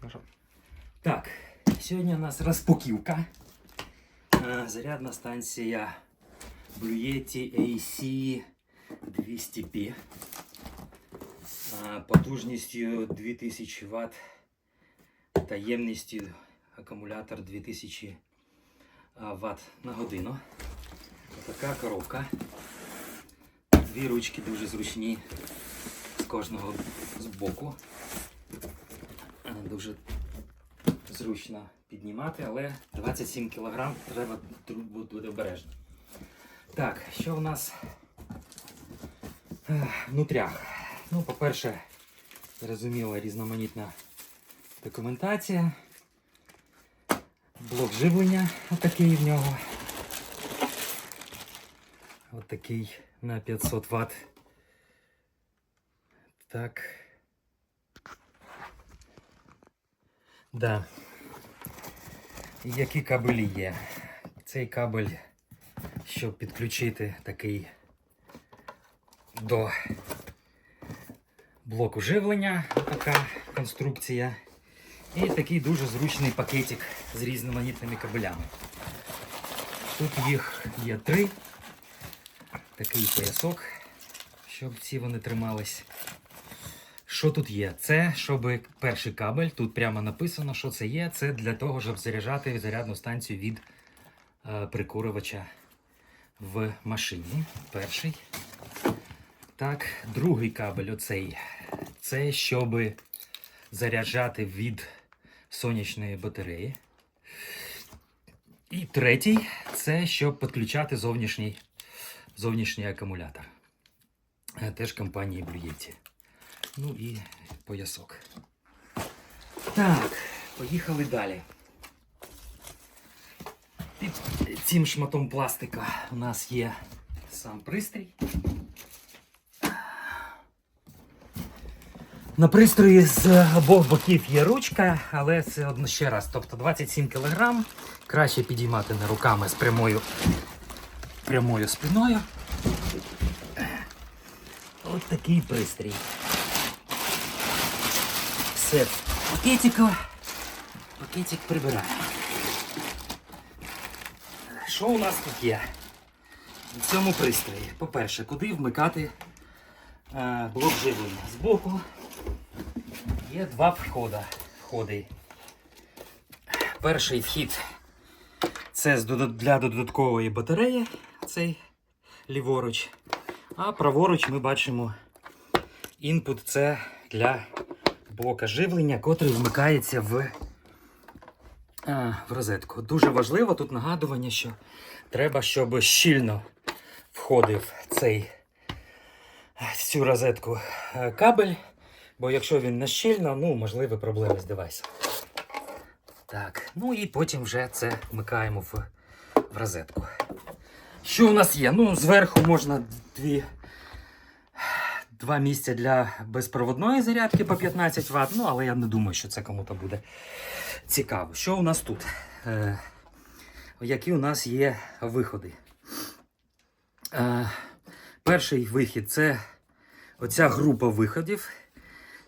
Хорошо. Так, сьогодні у нас розпаківка. Е, Зарядна станція Blue Yeti AC 200P. Е, Потужністю 2000 Вт та ємністю акумулятор 2000 Вт на годину. Така коробка. Дві ручки дуже зручні з кожного з боку. Дуже зручно піднімати, але 27 кг треба бути обережно. Так, що в нас е, внутрях? Ну, по-перше, зрозуміла різноманітна документація. Блок живлення отакий в нього. Отакий на 500 Вт. Так. Да. Які кабелі є? Цей кабель, щоб підключити такий до блоку живлення, така конструкція. І такий дуже зручний пакетик з різноманітними кабелями. Тут їх є три. Такий поясок, щоб ці вони тримались. Що тут є? Це щоб перший кабель, тут прямо написано, що це є. Це для того, щоб заряджати зарядну станцію від е, прикурювача в машині. Перший. Так, другий кабель оцей. Це щоб заряджати від сонячної батареї. І третій це щоб підключати зовнішній, зовнішній акумулятор. Е, Теж компанії Yeti. Ну і поясок. Так, поїхали далі. Під цим шматом пластика у нас є сам пристрій. На пристрої з обох боків є ручка, але це одно ще раз. Тобто 27 кг. Краще підіймати не руками з прямою, прямою спиною. От такий пристрій. Все в. Пакетик прибираємо. Що у нас тут є? В цьому пристрої. По-перше, куди вмикати е, блок живлення? Збоку є два входа, входи. Перший вхід це для додаткової батареї, цей ліворуч. А праворуч ми бачимо інпут це для блока живлення, котрий вмикається в, а, в розетку. Дуже важливо тут нагадування, що треба, щоб щільно входив цей в цю розетку е, кабель, бо якщо він не щільно, ну, можливі проблеми з девайсом. Так, ну і потім вже це вмикаємо в, в розетку. Що у нас є? Ну, зверху можна дві, два місця для безпроводної зарядки по 15 Вт, ну, але я не думаю, що це кому-то буде цікаво. Що у нас тут? Е, які у нас є виходи? Е, перший вихід це оця група виходів.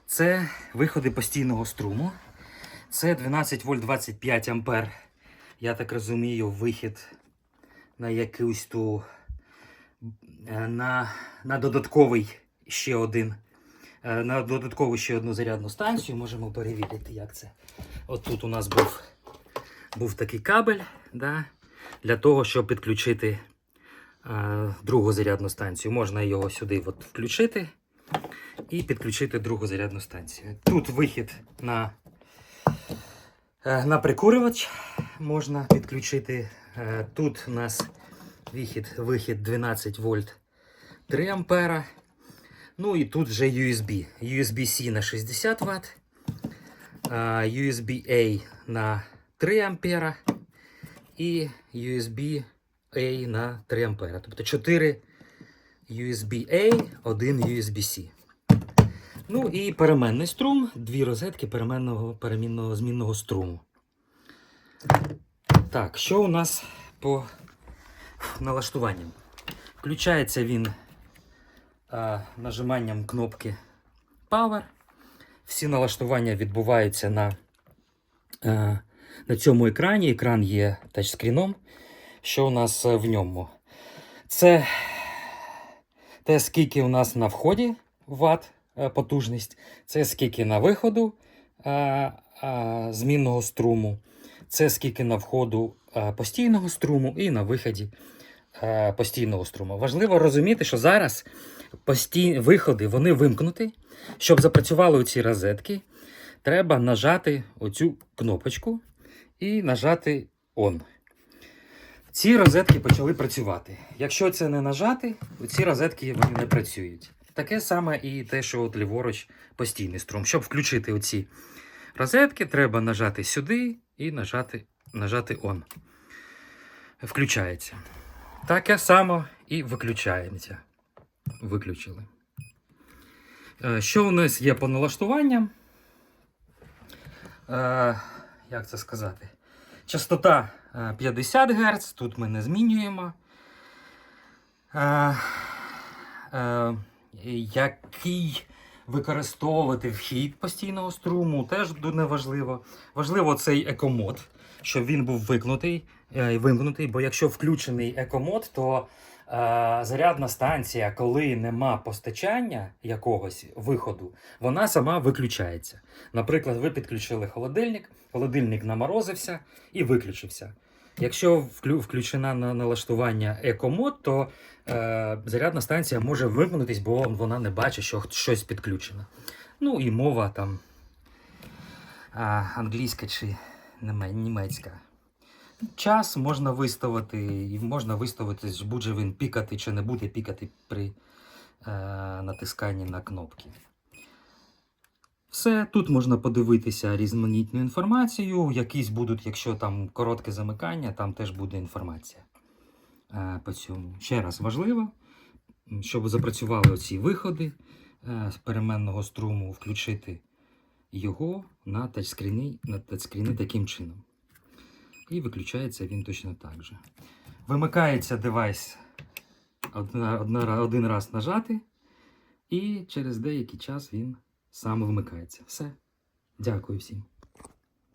Це виходи постійного струму. Це 12 вольт 25 ампер. Я так розумію, вихід на якусь ту е, на, на додатковий ще один. е, На додаткову ще одну зарядну станцію можемо перевірити, як це. От тут у нас був, був такий кабель да, для того, щоб підключити е, другу зарядну станцію. Можна його сюди от включити і підключити другу зарядну станцію. Тут вихід на, е, на прикурювач можна підключити. Тут у нас вихід, вихід 12 вольт 3 ампера. Ну і тут вже USB. USB-C на 60 Вт, USB-A на 3 ампера і USB-A на 3 ампера. Тобто 4 USB-A, 1 USB-C. Ну і переменний струм, дві розетки переменного перемінного змінного струму. Так, що у нас по налаштуванням? Включається він нажиманням кнопки Power. Всі налаштування відбуваються на е, на цьому екрані. Екран є тачскріном. Що у нас е, в ньому? Це те, скільки у нас на вході ват е, потужність, це скільки на виходу е, е, змінного струму, це скільки на входу е, постійного струму і на виході е, постійного струму. Важливо розуміти, що зараз постій... виходи вони вимкнуті. Щоб запрацювали ці розетки, треба нажати оцю кнопочку і нажати ON. Ці розетки почали працювати. Якщо це не нажати, ці розетки вони не працюють. Таке саме і те, що от ліворуч постійний струм. Щоб включити оці розетки, треба нажати сюди і нажати, нажати ON. Включається. Таке само і виключається. Виключили. Е, Що у нас є по налаштуванням? Е, як це сказати? Частота е, 50 Гц, тут ми не змінюємо. Е, е, який використовувати вхід постійного струму, теж дуже важливо. Важливо цей екомод, щоб він був викнутий, е, вимкнутий, бо якщо включений екомод, то е, зарядна станція, коли нема постачання якогось виходу, вона сама виключається. Наприклад, ви підключили холодильник, холодильник наморозився і виключився. Якщо включена на налаштування екомод, то е, зарядна станція може вимкнутись, бо вона не бачить, що щось підключено. Ну і мова там англійська чи німецька. Час можна виставити, і можна виставити, буде він пікати чи не буде пікати при е, натисканні на кнопки. Все, тут можна подивитися різноманітну інформацію. Якісь будуть, якщо там коротке замикання, там теж буде інформація е, по цьому. Ще раз важливо, щоб запрацювали оці виходи е, з переменного струму, включити його на тачскріни, на тачскріни таким чином. І виключається він точно так же. Вимикається девайс одна, одна, один раз нажати, і через деякий час він сам вмикається. Все. Дякую всім.